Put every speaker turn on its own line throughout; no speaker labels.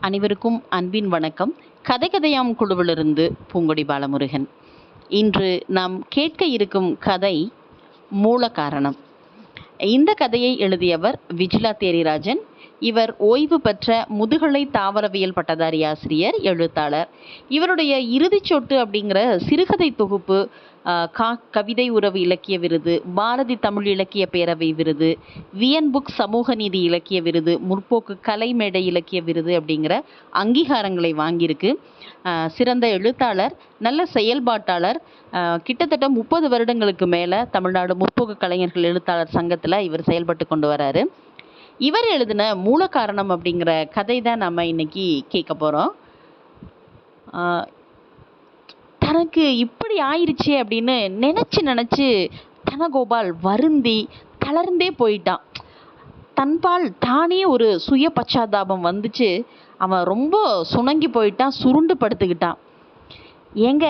அனைவருக்கும் அன்பின் வணக்கம். கதை கதையாம் குழுவிலிருந்து பூங்கொடி பாலமுருகன். இன்று நாம் கேட்க இருக்கும் கதை மூல காரணம் இந்த கதையை எழுதியவர் விஜிலா தேரிராஜன் இவர் ஓய்வு பெற்ற முதுகலை தாவரவியல் பட்டதாரி ஆசிரியர் எழுத்தாளர். இவருடைய இறுதிச் சொட்டு அப்படிங்கிற சிறுகதை தொகுப்பு கா கவிதை உறவு இலக்கிய விருது பாரதி தமிழ் இலக்கிய பேரவை விருது வியன் புக் சமூக நீதி இலக்கிய விருது முற்போக்கு கலை மேடை இலக்கிய விருது அப்படிங்கிற அங்கீகாரங்களை வாங்கியிருக்கு. சிறந்த எழுத்தாளர் நல்ல செயல்பாட்டாளர். கிட்டத்தட்ட முப்பது வருடங்களுக்கு மேலே தமிழ்நாடு முற்போக்கு கலைஞர்கள் எழுத்தாளர் சங்கத்தில் இவர் செயல்பட்டு கொண்டு வராரு. இவர் எழுதின மூல காரணம் அப்படிங்கிற கதை தான் நம்ம இன்னைக்கு கேட்க போகிறோம் தனக்கு இப்படி ஆயிடுச்சு அப்படின்னு நினச்சி நினச்சி தனகோபால் வருந்தி தளர்ந்தே போயிட்டான். தன்பால் தானே ஒரு சுய பச்சாதாபம் வந்துச்சு. அவன் ரொம்ப சுணங்கி போயிட்டான் சுருண்டு படுத்துக்கிட்டான். ஏங்க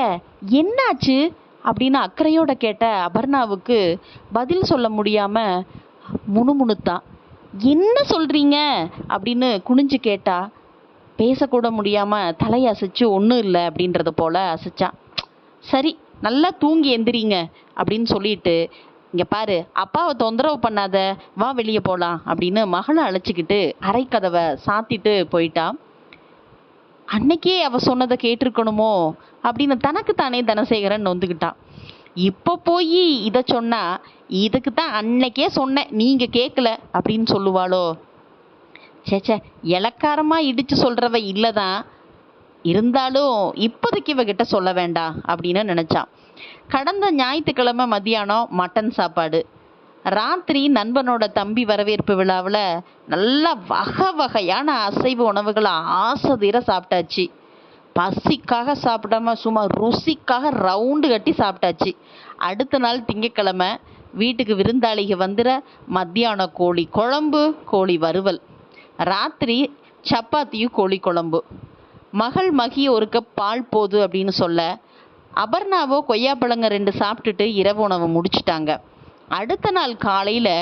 என்னாச்சு? அப்படின்னு அக்கறையோட கேட்ட அபர்ணாவுக்கு பதில் சொல்ல முடியாம முணுமுணுத்தான். என்ன சொல்கிறீங்க அப்படின்னு குனிஞ்சு கேட்டா பேசக்கூட முடியாமல் தலையை அசைச்சு ஒன்றும் இல்லை அப்படின்றது போல் அசைச்சான் சரி நல்லா தூங்கி எந்திரிங்க அப்படின்னு சொல்லிட்டு இங்கே பாரு அப்பாவை தொந்தரவு பண்ணாத வா வெளியே போகலாம் அப்படின்னு மகளை அழைச்சிக்கிட்டு அரைக்கதவை சாத்திட்டு போயிட்டான் அன்னைக்கே அவ சொன்னதை கேட்டிருக்கணுமோ அப்படின்னு தனக்கு தானே தனசேகரன் நொந்துக்கிட்டான் இப்போ போய் இதை சொன்னால் இதுக்கு தான் அன்னைக்கே சொன்னேன் நீங்கள் கேட்கல அப்படின்னு சொல்லுவாளோ? சேச்சே இடித்து சொல்கிறவ இல்லை தான். இருந்தாலும் இப்போதைக்கு இவகிட்ட சொல்ல வேண்டாம் அப்படின்னு நினச்சான். கடந்த ஞாயிற்றுக்கிழமை மதியானம் மட்டன் சாப்பாடு. ராத்திரி நண்பனோட தம்பி வரவேற்பு விழாவில் நல்லா வகை வகையான அசைவ உணவுகளை ஆசதீர சாப்பிட்டாச்சு. பசிக்காக சாப்பிடாம சும்மா ருசிக்காக ரவுண்டு கட்டி சாப்பிட்டாச்சு. அடுத்த நாள் திங்கக்கிழமை வீட்டுக்கு விருந்தாளிக வந்துட மத்தியான கோழி குழம்பு கோழி வறுவல். ராத்திரி சப்பாத்தியும் கோழி குழம்பு. மகள் மகி ஒரு கப் பால் போது அப்படின்னு சொல்ல அபர்ணாவோ கொய்யாப்பழங்க ரெண்டு சாப்பிட்டுட்டு இரவு உணவு முடிச்சிட்டாங்க. அடுத்த நாள் காலையில்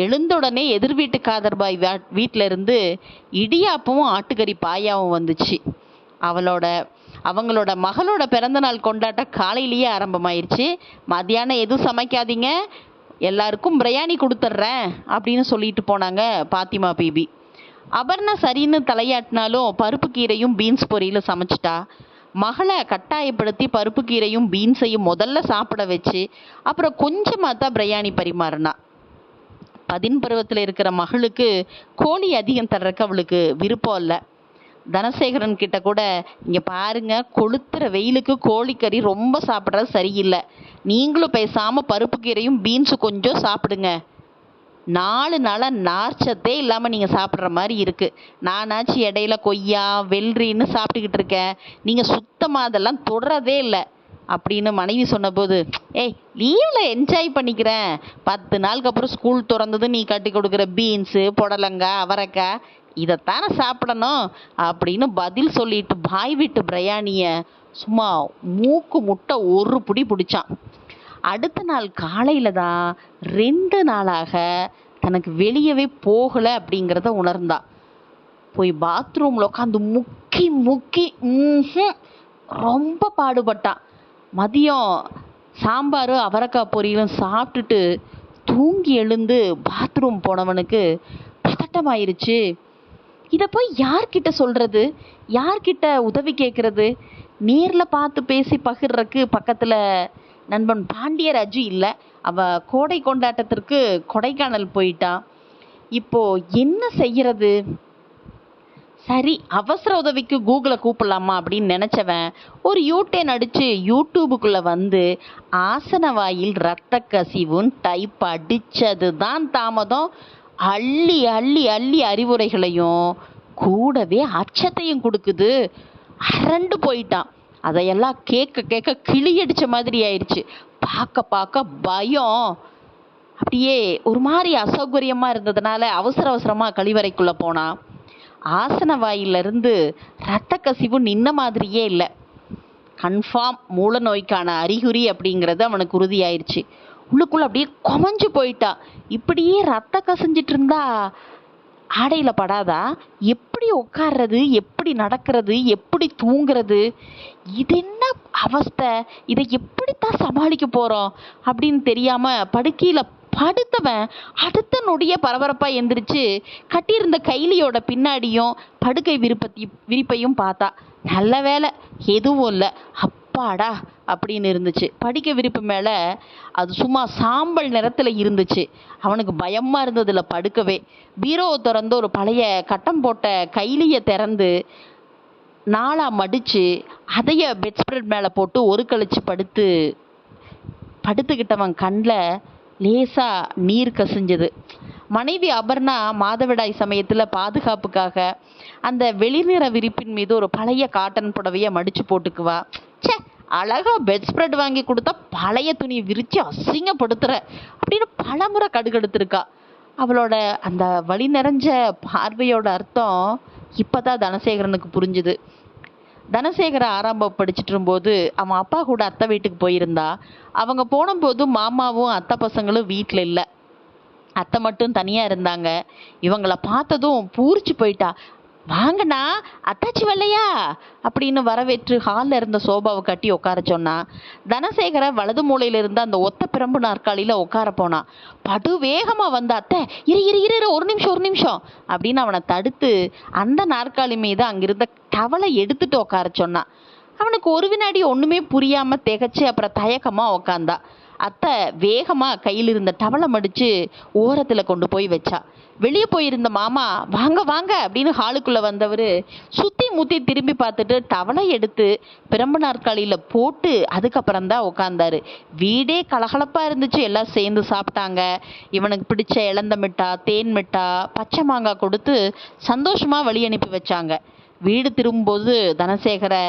எழுந்தோடனே எதிர் வீட்டு காதர்பாய் வீட்டில் இருந்து இடியாப்பமும் ஆட்டுக்கறி பாயாவும் வந்துச்சு. அவளோட அவங்களோட மகளோட பிறந்தநாள் கொண்டாட்டம் காலையிலேயே ஆரம்பமாயிருச்சு. மதியானம் எதுவும் சமைக்காதீங்க. எல்லாருக்கும் பிரியாணி கொடுத்துட்றேன் அப்படின்னு சொல்லிட்டு போனாங்க பாத்திமா பீபி. அபர்ணா சரின்னு தலையாட்டினாலும் பருப்பு கீரையும் பீன்ஸ் பொரியலும் சமைச்சிட்டா. மகளை கட்டாயப்படுத்தி பருப்பு கீரையும் பீன்ஸையும் முதல்ல சாப்பிட வச்சு அப்புறம் கொஞ்சமாக தான் பிரியாணி பரிமாறினா. பதின் பருவத்தில் இருக்கிற மகளுக்கு கோழி அதிகம் தர்றதுக்கு அவளுக்கு விருப்பம் இல்லை. தனசேகரன் கிட்ட கூட இங்கே பாருங்க கொளுத்துற வெயிலுக்கு கோழிக்கறி ரொம்ப சாப்பிட்றது சரியில்லை. நீங்களும் பேசாம பருப்பு கீரையும் பீன்ஸு கொஞ்சம் சாப்பிடுங்க. நாலு நாளாக நார்ச்சத்தே இல்லாமல் நீங்கள் சாப்பிட்ற மாதிரி இருக்குது நானாச்சும் இடையில கொய்யா வெள்ளரின்னு சாப்பிட்டுக்கிட்டு இருக்கேன். நீங்கள் சுத்தமாக அதெல்லாம் தொடரதே இல்லை. அப்படின்னு மனைவி சொன்னபோது ஏய் லீவில் என்ஜாய் பண்ணிக்கிறேன். பத்து நாளுக்கு அப்புறம் ஸ்கூல் திறந்தது நீ கட்டி கொடுக்குற பீன்ஸு புடலங்காய் அவரைக்காய் இதைத்தானே சாப்பிடணும் அப்படின்னு பதில் சொல்லிட்டு பாய் வீட்டு பிரயாணியை சும்மா மூக்கு முட்டை ஒரு புடி பிடிச்சான். அடுத்த நாள் காலையில் தான் ரெண்டு நாளாக தனக்கு வெளியவே போகலை அப்படிங்கிறத உணர்ந்தா. போய் பாத்ரூமில் உட்காந்து முக்கி முக்கி ரொம்ப பாடுபட்டான் மதியம் சாம்பார் அவரைக்காய் பொரியலும் சாப்பிட்டுட்டு தூங்கி எழுந்து பாத்ரூம் போனவனுக்கு பதட்டமாயிருச்சு. இதை போய் யார்கிட்ட சொல்கிறது யார்கிட்ட உதவி கேட்குறது நேரில் பார்த்து பேசி பகிர்றக்கு பக்கத்தில் நண்பன் பாண்டியராஜு இல்லை. அவள் கோடை கொண்டாட்டத்திற்கு கொடைக்கானல் போயிட்டான் இப்போது என்ன செய்கிறது சரி அவசர உதவிக்கு கூகுளை கூப்பிடலாமா அப்படின்னு நினச்சவன் ஒரு யூடேன் அடித்து யூடியூபுக்குள்ளே வந்து ஆசன வாயில் ரத்த கசிவுன்னு டைப் அடித்தது தான் தாமதம். அள்ளி அள்ளி அள்ளி அறிவுரைகளையும் கூடவே அச்சத்தையும் கொடுக்குது. அரண்டு போயிட்டான். அதையெல்லாம் கேட்க கேட்க கிளி அடித்த மாதிரி ஆயிடுச்சு. பார்க்க பார்க்க பயம். அப்படியே ஒரு மாதிரி அசௌகரியமாக இருந்ததுனால அவசர அவசரமாக கழிவறைக்குள்ளே போனான் ஆசன வாயிலிருந்து ரத்த கசிவு நின்ன மாதிரியே இல்லை. கன்ஃபார்ம் மூல நோய்க்கான அறிகுறி அப்படிங்கிறது அவனுக்கு உறுதியாயிருச்சு. உள்ளுக்குள்ளே அப்படியே குமஞ்சு போயிட்டா. இப்படியே ரத்த கசஞ்சிட்டு இருந்தா ஆடையில் படாதா? எப்படி உட்கார்றது? எப்படி நடக்கிறது? எப்படி தூங்குறது? இது என்ன அவஸ்தை? இதை எப்படித்தான் சமாளிக்க போகிறோம் அப்படின்னு தெரியாமல் படுக்கையில் படுத்தவன் அடுத்த நொடியே பரபரப்பாக எந்திரிச்சு கட்டியிருந்த கைலியோட பின்னாடியும் படுக்கை விருப்பத்தி விரிப்பையும் பார்த்தா. நல்ல வேலை. எதுவும் இல்லை. அப்பாடா. அப்படின்னு இருந்துச்சு. படிக்க விருப்பு மேலே அது சும்மா சாம்பல் நிறத்தில் இருந்துச்சு. அவனுக்கு பயமாக இருந்ததில் படுக்கவே. பீரோவை திறந்து ஒரு பழைய கட்டம் போட்ட கைலியை திறந்து நாளாக மடித்து அதைய பெட் ஸ்ப்ரெட் மேலே போட்டு ஒரு கழிச்சு படுத்து படுத்துக்கிட்டவன் கண்ணில் லேசாக நீர் கசிஞ்சது. மனைவி அபர்ணா மாதவிடாய் சமயத்தில் பாதுகாப்புக்காக அந்த வெளிநிற விரிப்பின் மீது ஒரு பழைய காட்டன் புடவையை மடித்து போட்டுக்குவா. ச்சே அழகா பெட் ஸ்ப்ரெட் வாங்கி கொடுத்தா பழைய துணியை விரித்து அசிங்கப்படுத்துகிற அப்படின்னு பலமுறை கடுகெடுத்திருக்கா. அவளோட அந்த வழி நிறைஞ்ச பார்வையோட அர்த்தம் இப்போ தான் தனசேகரனுக்கு புரிஞ்சுது. தனசேகர ஆரம்பம் படிச்சுட்டு இருக்கும்போது அவன் அப்பா கூட அத்தை வீட்டுக்கு போயிருந்தா. அவங்க போனபோது மாமாவும் அத்தை பசங்களும் வீட்டில் இல்லை. அத்தை மட்டும் தனியாக இருந்தாங்க. இவங்கள பார்த்ததும் பூரிச்சு போயிட்டா. வாங்கண்ணா அத்தாச்சி வெள்ளையா? அப்படின்னு வரவேற்று ஹாலில் இருந்த சோபாவை கட்டி உட்கார சொன்னா. தனசேகர வலது மூலையில இருந்த அந்த ஒத்த பிரம்பு நாற்காலியில் உட்கார போனான் படு வேகமாக வந்த அத்தை இரு இரு இரு இரு, ஒரு நிமிஷம் ஒரு நிமிஷம் அப்படின்னு அவனை தடுத்து அந்த நாற்காலி மீது அங்கிருந்த டவலை எடுத்துட்டு உட்கார சொன்னான் அவனுக்கு ஒரு வினாடி ஒன்றுமே புரியாமல் திகைச்சு அப்புறம் தயக்கமாக உக்காந்தான் அத்தை வேகமாக கையில் இருந்த டவலை மடித்து ஓரத்தில் கொண்டு போய் வச்சா. வெளியே போயிருந்த மாமா வாங்க வாங்க அப்படின்னு ஹாலுக்குள்ளே வந்தவர் சுற்றி முத்தி திரும்பி பார்த்துட்டு டவலை எடுத்து பிரம்பு நாற்காலியில் போட்டு அதுக்கப்புறம் தான் உட்காந்தாரு வீடே கலகலப்பாக இருந்துச்சு. எல்லாம் சேர்ந்து சாப்பிட்டாங்க. இவனுக்கு பிடிச்ச இளந்த மிட்டா தேன் மிட்டா பச்சை மாங்காய் கொடுத்து சந்தோஷமாக வழி அனுப்பி வச்சாங்க. வீடு திரும்பும்போது தனசேகரை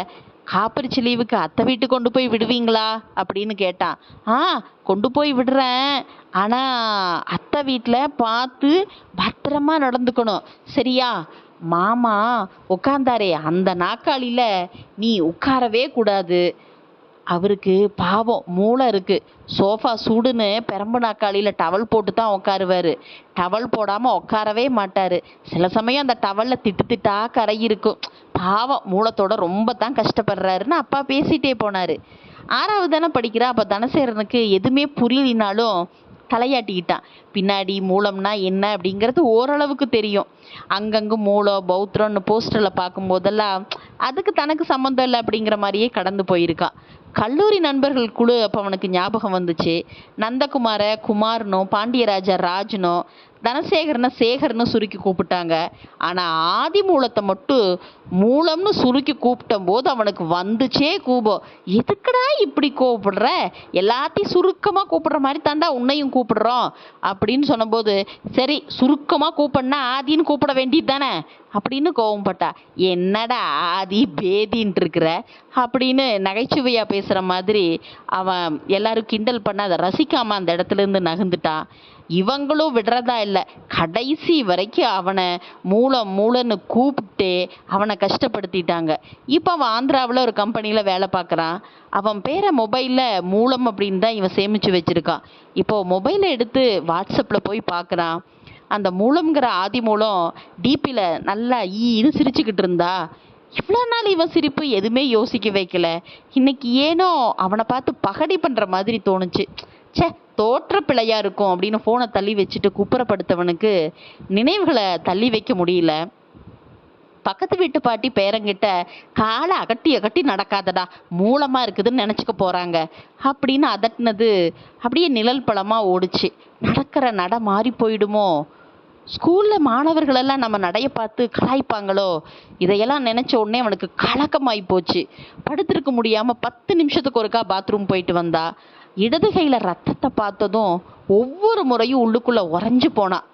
காப்பரிச்சி லீவுக்கு அத்தை வீட்டுக்கு கொண்டு போய் விடுவீங்களா? அப்படின்னு கேட்டான். ஆ கொண்டு போய் விடுறேன். ஆனால் அத்தை வீட்டில் பார்த்து பத்திரமா நடந்துக்கணும். சரியா? மாமா உட்காந்தாரே அந்த நாக்காளியில் நீ உட்காரவே கூடாது. அவருக்கு பாவம் மூளை இருக்கு. சோஃபா சூடுன்னு பெரம்பு நாக்காளியில் டவல் போட்டு தான் உட்காருவார் டவல் போடாமல் உட்காரவே மாட்டார். சில சமயம் அந்த டவலில் திட்டு திட்டா கரை இருக்கும். பாவம் மூலத்தோட ரொம்ப தான் கஷ்டப்படுறாருன்னு அப்பா பேசிட்டே போனார். ஆறாவது தானே படிக்கிறா அப்போ தனசேரனுக்கு எதுவுமே புரியலினாலும் தலையாட்டிக்கிட்டான். பின்னாடி மூலம்னா என்ன அப்படிங்கிறது ஓரளவுக்கு தெரியும். அங்கங்கே மூலம் பௌத்திரம்னு போஸ்டரில் பார்க்கும்போதெல்லாம் அதுக்கு தனக்கு சம்மந்தம் இல்லை அப்படிங்கிற மாதிரியே கடந்து போயிருக்கான். கல்லூரி நண்பர்கள் குழு அப்போ அவனுக்கு ஞாபகம் வந்துச்சு. நந்தகுமார குமார்னோ பாண்டியராஜா ராஜ்னோ தனசேகரனை சேகர்னு சுருக்கி கூப்பிட்டாங்க. ஆனால் ஆதி மூலத்தை மட்டும் மூலம்னு சுருக்கி கூப்பிட்ட போது அவனுக்கு வந்துச்சே கூபம். எதுக்குடா இப்படி கூப்பிடுற? எல்லாத்தையும் சுருக்கமாக கூப்பிடுற மாதிரி தாண்டா உன்னையும் கூப்பிடுறோம். அப்படின்னு சொன்னபோது சரி சுருக்கமாக கூப்பிடனா ஆதின்னு கூப்பிட வேண்டியது தானே? அப்படின்னு கோவப்பட்டா என்னடா ஆதி பேதின்ட்டு இருக்கிற அப்படின்னு நகைச்சுவையாக பேசுகிற மாதிரி அவன் எல்லாரும் கிண்டல் பண்ண அதை ரசிக்காமல் அந்த இடத்துல இருந்து நகர்ந்துட்டான் இவங்களும் விடுறதா இல்லை. கடைசி வரைக்கும் அவனை மூளை மூளைன்னு கூப்பிட்டு அவனை கஷ்டப்படுத்திட்டாங்க. இப்போ அவன் ஆந்திராவில் ஒரு கம்பெனியில் வேலை பார்க்குறான். அவன் பேரை மொபைலில் மூலம் அப்படின்னு தான் இவன் சேமித்து வச்சுருக்கான். இப்போ மொபைலை எடுத்து வாட்ஸ்அப்பில் போய் பார்க்குறான். அந்த மூலம்ங்கிற ஆதி மூலம் டிபியில் நல்லா ஈன்னு சிரிச்சுக்கிட்டு இருந்தா இவ்வளோ நாள் இவன் சிரிப்பு எதுவுமே யோசிக்க வைக்கல. இன்னைக்கு ஏனோ அவனை பார்த்து பகடி பண்ணுற மாதிரி தோணுச்சு. ச்சே தோற்ற பிழையா இருக்கும் அப்படின்னு ஃபோனை தள்ளி வச்சுட்டு குப்புறப்படுத்தவனுக்கு நினைவுகளை தள்ளி வைக்க முடியல. பக்கத்து வீட்டு பாட்டி பேரங்கிட்ட காலை அகட்டி அகட்டி நடக்காதடா மூலமாக இருக்குதுன்னு நினச்சிக்க போகிறாங்க அப்படின்னு அதட்டினது அப்படியே நிழல் பழமாக ஓடுச்சு. நடக்கிற நட மாறி போயிடுமோ? ஸ்கூலில் மாணவர்களெல்லாம் நம்ம நடைய பார்த்து கலாய்ப்பாங்களோ? இதையெல்லாம் நினச்ச உடனே அவனுக்கு கலக்கமாகி போச்சு. படுத்திருக்க முடியாமல் பத்து நிமிஷத்துக்கு ஒருக்கா பாத்ரூம் போயிட்டு வந்தா இடது கையில் ரத்தத்தை பார்த்ததும் ஒவ்வொரு முறையும் உள்ளுக்குள்ளே உறைஞ்சு போனான்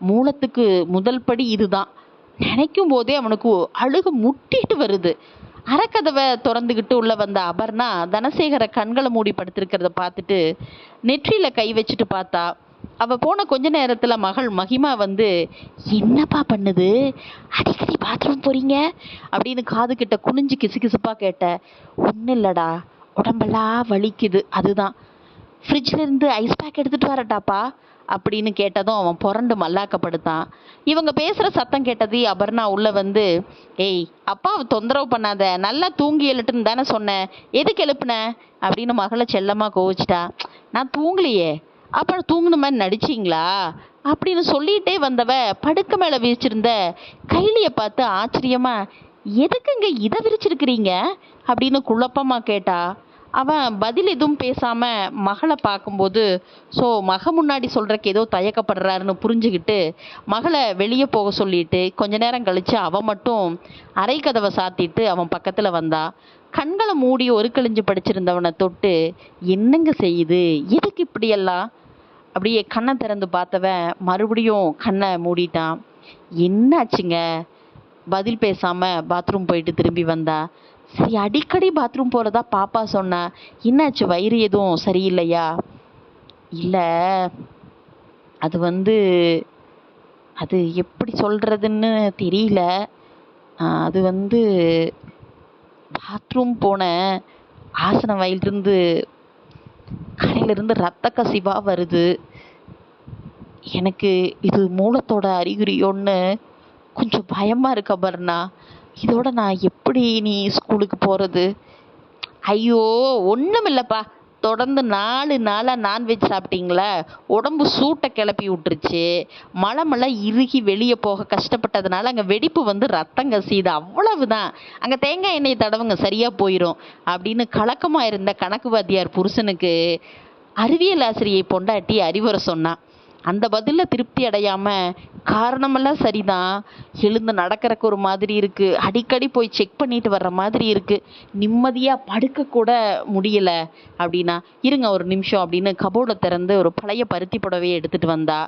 மூலத்துக்கு முதல் படி இதுதான். நினைக்கும் போதே அவனுக்கு அழுகு முட்டிட்டு வருது. அறக்கதவை திறந்துக்கிட்டு உள்ள வந்த அபர்ணா தனசேகர கண்களை மூடி படுத்திருக்கிறத பார்த்துட்டு நெற்றியில கை வச்சுட்டு பார்த்தா அவள் போன கொஞ்ச நேரத்தில் மகள் மகிமா வந்து என்னப்பா பண்ணுது? அடிக்கடி பாத்ரூம் போறீங்க? அப்படின்னு காது கிட்ட குனிஞ்சு கிசுகிசுப்பா கேட்ட. ஒன்றும் இல்லடா உடம்பெல்லாம் வலிக்குது அதுதான். ஃப்ரிட்ஜில் இருந்து ஐஸ் பேக் எடுத்துட்டு வரட்டாப்பா அப்படின்னு கேட்டதும் அவன் புரண்டு மல்லாக்கப்படுத்தான். இவங்க பேசுகிற சத்தம் கேட்டது அபர்ணா உள்ளே வந்து ஏய் அப்பாவை தொந்தரவு பண்ணாத நல்லா தூங்கி எழுட்டுன்னு தானே சொன்னேன். எதுக்கு எழுப்புன? அப்படின்னு மகளை செல்லமாக கோவிச்சிட்டா. நான் தூங்கலையே அப்புறம் தூங்கின மாதிரி நடிச்சிங்களா? அப்படின்னு சொல்லிட்டே வந்தவ படுக்க மேலே விரிச்சிருந்த கைலியை பார்த்து ஆச்சரியமா எதுக்குங்க இதை விரிச்சிருக்கிறீங்க? அப்படின்னு குழப்பமாக கேட்டா. அவன் பதில் எதுவும் பேசாமல் மகளை பார்க்கும்போது ஸோ மக முன்னாடி சொல்கிறக்கு ஏதோ தயக்கப்படுறாருன்னு புரிஞ்சுக்கிட்டு மகளை வெளியே போக சொல்லிட்டு கொஞ்ச நேரம் கழித்து அவன் மட்டும் அரை கதவை சாத்திட்டு அவன் பக்கத்தில் வந்தா. கண்களை மூடி ஒரு கழிஞ்சு படிச்சிருந்தவனை தொட்டு என்னங்க செய்யுது? எதுக்கு இப்படியெல்லாம்? அப்படியே கண்ணை திறந்து பார்த்தவன் மறுபடியும் கண்ணை மூடிட்டான். என்னாச்சுங்க? பதில் பேசாமல் பாத்ரூம் போயிட்டு திரும்பி வந்தா. சரி அடிக்கடி பாத்ரூம் போகிறதா பாப்பா சொன்னா என்னாச்சு? வயிறு எதுவும் சரியில்லையா? இல்லை அது வந்து அது எப்படி சொல்கிறதுன்னு தெரியல. அது வந்து பாத்ரூம் போன ஆசன வயலிருந்து கடையிலிருந்து ரத்த கசிவாக வருது. எனக்கு இது மூலத்தோட அறிகுறியோன்னு கொஞ்சம் பயமாக இருக்கு அபர்ணா. இதோட நான் எப்படி நீ ஸ்கூலுக்கு போகிறது ஐயோ ஒன்றுமில்லப்பா தொடர்ந்து நாலு நாளாக நான்வெஜ் சாப்பிட்டீங்களா? உடம்பு சூட்டை கிளப்பி விட்டுருச்சு. மலமெல்லாம் இறுகி வெளியே போக கஷ்டப்பட்டதுனால அங்கே வெடிப்பு வந்து ரத்தம் கசியுது. அவ்வளவுதான். அங்கே தேங்காய் எண்ணெய் தடவுங்க சரியாக போயிடும் அப்படின்னு கலக்கமாக இருந்த கணக்கு வாத்தியார் புருஷனுக்கு அறிவியல் ஆசிரியை பொண்டாட்டி அறிவுரை சொன்னான். அந்த பதிலில் திருப்தி அடையாமல் காரணமெல்லாம் சரிதான். எழுந்து நடக்கிறக்கு ஒரு மாதிரி இருக்குது அடிக்கடி போய் செக் பண்ணிட்டு வர்ற மாதிரி இருக்குது நிம்மதியாக படுக்க கூட முடியல அப்படின்னா இருங்க ஒரு நிமிஷம் அப்படின்னு கபோர்டை திறந்து ஒரு பழைய பருத்தி புடவையை எடுத்துகிட்டு வந்தா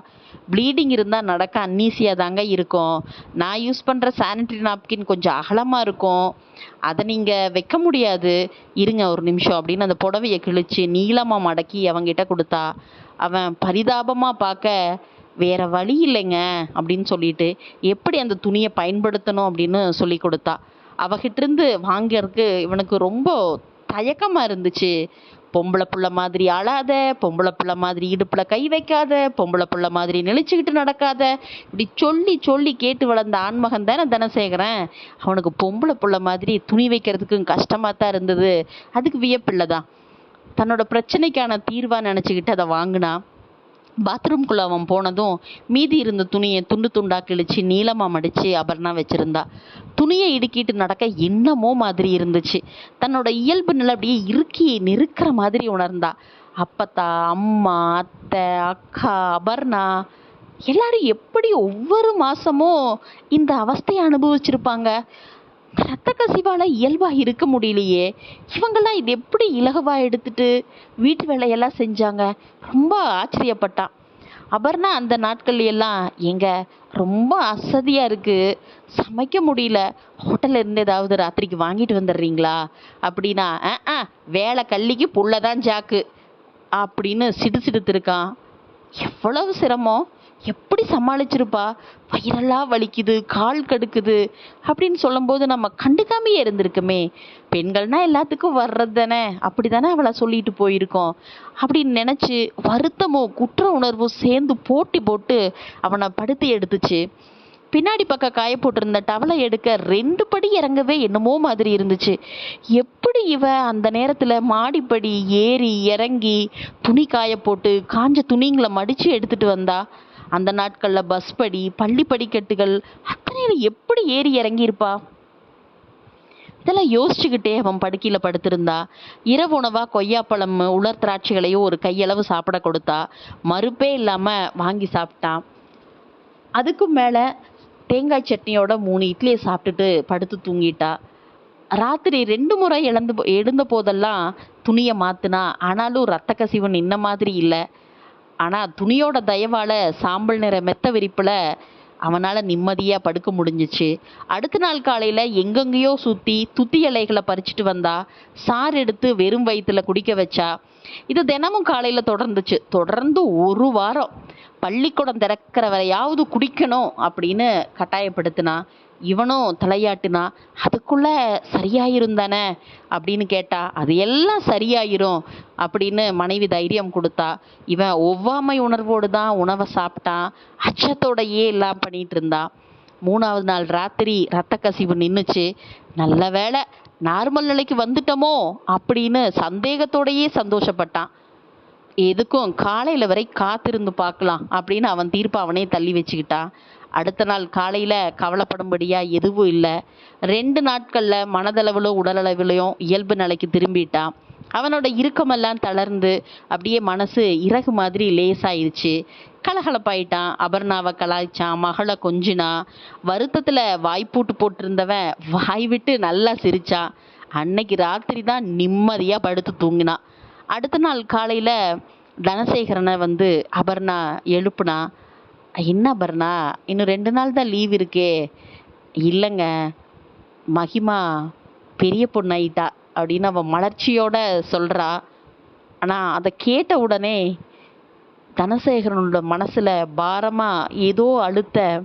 ப்ளீடிங் இருந்தால் நடக்க அன்னீசியாக தாங்க இருக்கும். நான் யூஸ் பண்ணுற சானிட்டரி நாப்கின் கொஞ்சம் அகலமாக இருக்கும். அதை நீங்கள் வைக்க முடியாது. இருங்க ஒரு நிமிஷம் அப்படின்னு அந்த புடவையை கிழிச்சு நீளமாக மடக்கி அவங்ககிட்ட கொடுத்தா அவன் பரிதாபமாக பார்க்க வேற வழி இல்லைங்க அப்படின்னு சொல்லிட்டு எப்படி அந்த துணியை பயன்படுத்தணும் அப்படின்னு சொல்லி கொடுத்தா. அவகிட்டேருந்து வாங்கிறதுக்கு இவனுக்கு ரொம்ப தயக்கமாக இருந்துச்சு. பொம்பளை புள்ள மாதிரி அழாத பொம்பளை புள்ள மாதிரி இடுப்பில் கை வைக்காத பொம்பளை புள்ள மாதிரி நெளிச்சுக்கிட்டு நடக்காத. இப்படி சொல்லி சொல்லி கேட்டு வளர்ந்த ஆண்மகன் தானே தனசேகரன். அவனுக்கு பொம்பளை புள்ள மாதிரி துணி வைக்கிறதுக்கும் கஷ்டமாக தான் இருந்தது. அதுக்கு வியப்பில்லை தான் தன்னோட பிரச்சனைக்கான தீர்வாக நினச்சிக்கிட்டு அதை வாங்கினா பாத்ரூம்குள்ளே அவன் போனதும் மீதி இருந்த துணியை துண்டு துண்டாக கிழிச்சு நீளமாக மடித்து அபர்ணா வச்சுருந்தா. துணியை இடுக்கிட்டு நடக்க என்னமோ மாதிரி இருந்துச்சு. தன்னோட இயல்பு நிலை அப்படியே இறுக்கி நெருக்கிற மாதிரி உணர்ந்தா. அப்பத்தா அம்மா அத்தை அக்கா அபர்ணா எல்லாரும் எப்படி ஒவ்வொரு மாதமும் இந்த அவஸ்தையை அனுபவிச்சிருப்பாங்க? ரத்த கசிவால் இயல்பாக இருக்க முடியலையே. இவங்கெல்லாம் இது எப்படி இலகுவா எடுத்துட்டு வீட்டு வேலையெல்லாம் செஞ்சாங்க? ரொம்ப ஆச்சரியப்பட்டான் அபர்ணா அந்த நாட்கள் எல்லாம் எங்க? ரொம்ப அசதியாக இருக்குது சமைக்க முடியல. ஹோட்டலில் இருந்து ஏதாவது ராத்திரிக்கு வாங்கிட்டு வந்துடுறீங்களா? அப்படின்னா ஆ வேலை கள்ளிக்கு புள்ள தான் ஜாக்கு. அப்படின்னு சிடுசிடுத்திருக்கான் எவ்வளவு சிரமம். எப்படி சமாளிச்சிருப்பா? வயிறெல்லாம் வலிக்குது கால் கடுக்குது அப்படின்னு சொல்லும்போது நம்ம கண்டுக்காமையே இருந்திருக்குமே. பெண்கள்னா எல்லாத்துக்கும் வர்றது தானே? அப்படி தானே அவளை சொல்லிட்டு போயிருக்கோம். அப்படின்னு நினச்சி வருத்தமும் குற்ற உணர்வும் சேர்ந்து போட்டி போட்டு அவனை படுத்து எடுத்துச்சு. பின்னாடி பக்கம் காய போட்டிருந்த டவலை எடுக்க ரெண்டு படி இறங்கவே என்னமோ மாதிரி இருந்துச்சு. எப்படி இவ அந்த நேரத்தில் மாடிப்படி ஏறி இறங்கி துணி காய போட்டு காஞ்ச துணிங்களை மடித்து எடுத்துட்டு வந்தா? அந்த நாட்களில் பஸ் படி பள்ளி படிக்கட்டுகள் அத்தனையில எப்படி ஏறி இறங்கியிருப்பா? இதெல்லாம் யோசிச்சுக்கிட்டே அவன் படுக்கையில் படுத்திருந்தா. இரவு உணவாக கொய்யாப்பழம் உலர் திராட்சைகளையும் ஒரு கையளவு சாப்பிட கொடுத்தா மறுப்பே இல்லாமல் வாங்கி சாப்பிட்டான். அதுக்கும் மேலே தேங்காய் சட்னியோட மூணு இட்லியை சாப்பிட்டுட்டு படுத்து தூங்கிட்டா. ராத்திரி ரெண்டு முறை இழந்து எழுந்த போதெல்லாம் துணியை மாற்றினா ஆனாலும் ரத்த கசிவு நின்ன மாதிரி இல்லை. ஆனால் துணியோட தயவால் சாம்பல் நிற மெத்த விரிப்பில் அவனால் நிம்மதியாக படுக்க முடிஞ்சிச்சு. அடுத்த நாள் காலையில் எங்கெங்கேயோ சுற்றி துத்தி இலைகளை பறிச்சுட்டு வந்தா சாறு எடுத்து வெறும் வயிற்றுல குடிக்க வச்சா இது தினமும் காலையில் தொடர்ந்துச்சு. தொடர்ந்து ஒரு வாரம். பள்ளிக்கூடம் திறக்கிற வரையாவது குடிக்கணும் அப்படின்னு கட்டாயப்படுத்தினா இவனும் தலையாட்டுனா அதுக்குள்ள சரியாயிரும் தானே அப்படின்னு கேட்டா அது எல்லாம் சரியாயிரும் அப்படின்னு மனைவி தைரியம் கொடுத்தா இவன் ஒவ்வாமை உணர்வோடு தான் உணவை சாப்பிட்டான் அச்சத்தோடையே எல்லாம் பண்ணிட்டு இருந்தான் மூணாவது நாள் ராத்திரி ரத்த கசிவு நின்றுச்சு நல்ல வேளை நார்மல் நிலைக்கு வந்துட்டோமோ? அப்படின்னு சந்தேகத்தோடையே சந்தோஷப்பட்டான். எதுக்கும் காலையில் வரை காத்திருந்து பார்க்கலாம் அப்படின்னு அவன் தீர்ப்பை அவனே தள்ளி வச்சுக்கிட்டான் அடுத்த நாள் காலையில் கவலைப்படும்படியாக எதுவும் இல்லை. ரெண்டு நாட்களில் மனதளவிலோ உடலளவிலையும் இயல்பு நிலைக்கு திரும்பிட்டான் அவனோட இறுக்கமெல்லாம் தளர்ந்து அப்படியே மனசு இறகு மாதிரி லேசாயிருச்சு. கலகலப்பாயிட்டான். அபர்ணாவை கலாய்ச்சான் மகளை கொஞ்சினான் வருத்தத்தில் வாய்ப்பூட்டு போட்டிருந்தவன் வாய் விட்டு நல்லா சிரிச்சான் அன்னைக்கு ராத்திரி தான் நிம்மதியாக படுத்து தூங்கினான் அடுத்த நாள் காலையில் தனசேகரனை வந்து அபர்ணா எழுப்புனா. என்ன அபர்ணா இன்னும் ரெண்டு நாள் தான் லீவ் இருக்கே. இல்லைங்க. மகிமா பெரிய பொண்ணாயிட்டா அப்படின்னு அவன் மலர்ச்சியோட சொல்கிறா ஆனால் அதை கேட்ட உடனே தனசேகரனோட மனசில் பாரமாக ஏதோ அழுத்த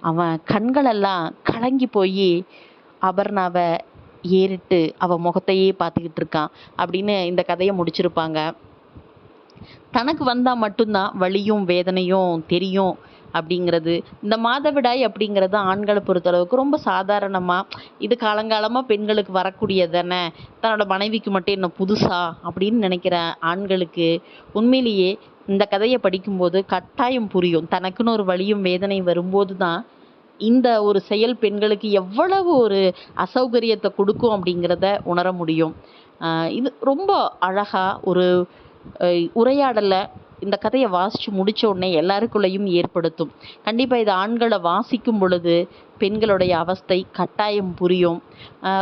அவன் கண்களெல்லாம் கலங்கி போய் அபர்ணாவை ஏறிட்டு அவள் முகத்தையே பார்த்துக்கிட்டு இருக்கான் அப்படின்னு இந்த கதையை முடிச்சிருப்பாங்க. தனக்கு வந்தால் மட்டும்தான் வலியும் வேதனையும் தெரியும் அப்படிங்கிறது. இந்த மாதவிடாய் அப்படிங்கிறது ஆண்களை பொறுத்தளவுக்கு ரொம்ப சாதாரணமாக இது காலங்காலமாக பெண்களுக்கு வரக்கூடியது தானே. தன்னோட மனைவிக்கு மட்டும் என்ன புதுசா அப்படின்னு நினைக்கிற ஆண்களுக்கு உண்மையிலேயே இந்த கதையை படிக்கும்போது கட்டாயம் புரியும். தனக்குன்னு ஒரு வலியும் வேதனை வரும்போது தான் இந்த ஒரு செயல் பெண்களுக்கு எவ்வளவு ஒரு அசௌகரியத்தை கொடுக்கும் அப்படிங்கிறத உணர முடியும். இது ரொம்ப அழகாக ஒரு உரையாடலை இந்த கதையை வாசித்து முடித்த உடனே எல்லாருக்குள்ளேயும் ஏற்படுத்தும். கண்டிப்பாக இது ஆண்களை வாசிக்கும் பொழுது பெண்களுடைய அவஸ்தை கட்டாயம் புரியும்.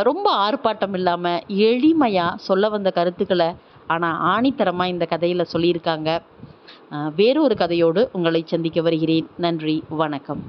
ரொம்ப ஆர்ப்பாட்டம் இல்லாமல் எளிமையாக சொல்ல வந்த கருத்துக்களை ஆனால் ஆணித்தரமாக இந்த கதையில் சொல்லியிருக்காங்க. வேறொரு வேறு ஒரு கதையோடு உங்களை சந்திக்க வருகிறேன். நன்றி வணக்கம்.